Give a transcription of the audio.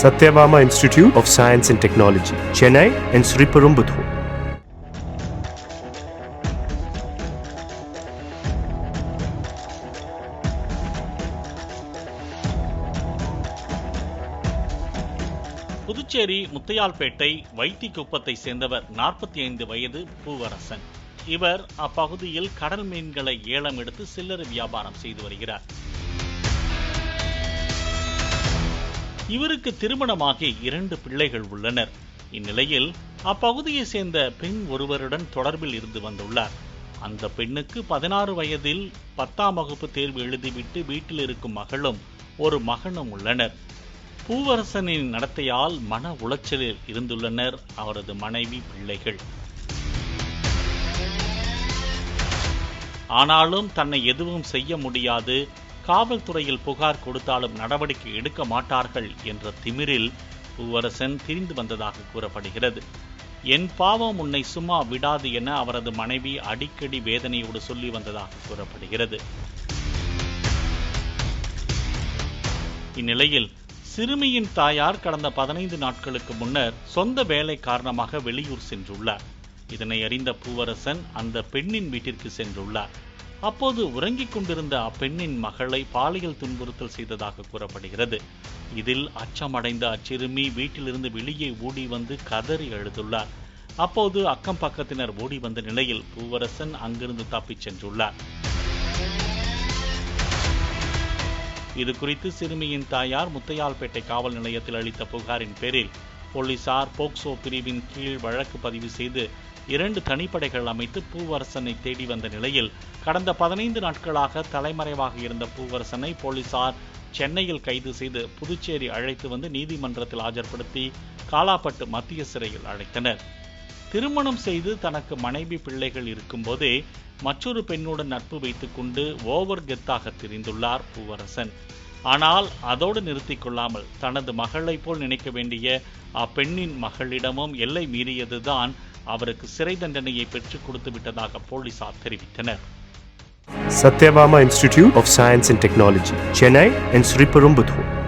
Sathyabama institute of science and technology Chennai and Sriperumbudur Puducherry Muthialpet வைத்திக்குப்பத்தை சேர்ந்தவர் நாற்பத்தி ஐந்து வயது பூவரசன். இவர் அப்பகுதியில் கடல் மீன்களை ஏலம் எடுத்து சில்லறை வியாபாரம் செய்து வருகிறார். இவருக்கு திருமணமாகி இரண்டு பிள்ளைகள் உள்ளனர். இந்நிலையில் அப்பகுதியை சேர்ந்த பெண் ஒருவருடன் தொடர்பில் இருந்து வந்துள்ளார். அந்த பெண்ணுக்கு பதினாறு வயதில் பத்தாம் வகுப்பு தேர்வு எழுதிவிட்டு வீட்டில் இருக்கும் மகளும் ஒரு மகனும் உள்ளனர். பூவரசனின் நடத்தையால் மன உளைச்சலில் இருந்துள்ளனர் அவரது மனைவி பிள்ளைகள். ஆனாலும் தன்னை எதுவும் செய்ய முடியாது. காவல்துறையில் புகார் கொடுத்தாலும் நடவடிக்கை எடுக்க மாட்டார்கள் என்ற திமிரில் பூவரசன் திரிந்து வந்ததாக கூறப்படுகிறது. என் பாவம் உன்னை சும்மா விடாது என அவரது மனைவி அடிக்கடி வேதனையோடு சொல்லி வந்ததாக கூறப்படுகிறது. இந்நிலையில் சிறுமியின் தாயார் கடந்த பதினைந்து நாட்களுக்கு முன்னர் சொந்த வேலை காரணமாக வெளியூர் சென்றுள்ளார். இதனை அறிந்த பூவரசன் அந்த பெண்ணின் வீட்டிற்கு சென்றுள்ளார். அப்போது உறங்கிக் கொண்டிருந்த அப்பெண்ணின் மகளை பாலியல் துன்புறுத்தல் செய்ததாக கூறப்படுகிறது. இதில் அச்சமடைந்த அச்சிறுமி வீட்டிலிருந்து வெளியே ஓடி வந்து கதறி எழுதுள்ளார் அப்போது அக்கம் பக்கத்தினர் ஓடி வந்த நிலையில் பூவரசன் அங்கிருந்து தப்பிச் சென்றுள்ளார். இது குறித்து சிறுமியின் தாயார் முத்தையால்பேட்டை காவல் நிலையத்தில் அளித்த புகாரின் பேரில் போலீசார் போக்சோ பிரிவின் கீழ் வழக்கு பதிவு செய்து இரண்டு தனிப்படைகள் அமைத்து பூவரசனை தேடி வந்த நிலையில் கடந்த பதினைந்து நாட்களாக தலைமறைவாக இருந்த பூவரசனை போலீசார் சென்னையில் கைது செய்து புதுச்சேரி அழைத்து வந்து நீதிமன்றத்தில் ஆஜர்படுத்தி காலாப்பட்டு மத்திய சிறையில் அழைத்தனர் திருமணம் செய்து தனக்கு மனைவி பிள்ளைகள் இருக்கும்போதே மற்றொரு பெண்ணுடன் நட்பு வைத்துக்கொண்டு ஓவர் கெத்தாக திரிந்துள்ளார் பூவரசன். ஆனால் அதோடு நிறுத்தி கொள்ளாமல் தனது மகளைப் போல் நினைக்க வேண்டிய அப்பெண்ணின் மகளிடமும் எல்லை மீறியதுதான் அவருக்கு சிறை தண்டனையை பெற்றுக் கொடுத்து விட்டதாக போலீசார் தெரிவித்தனர். Sathyabama institute of science and technology Chennai and Sriperumbudur.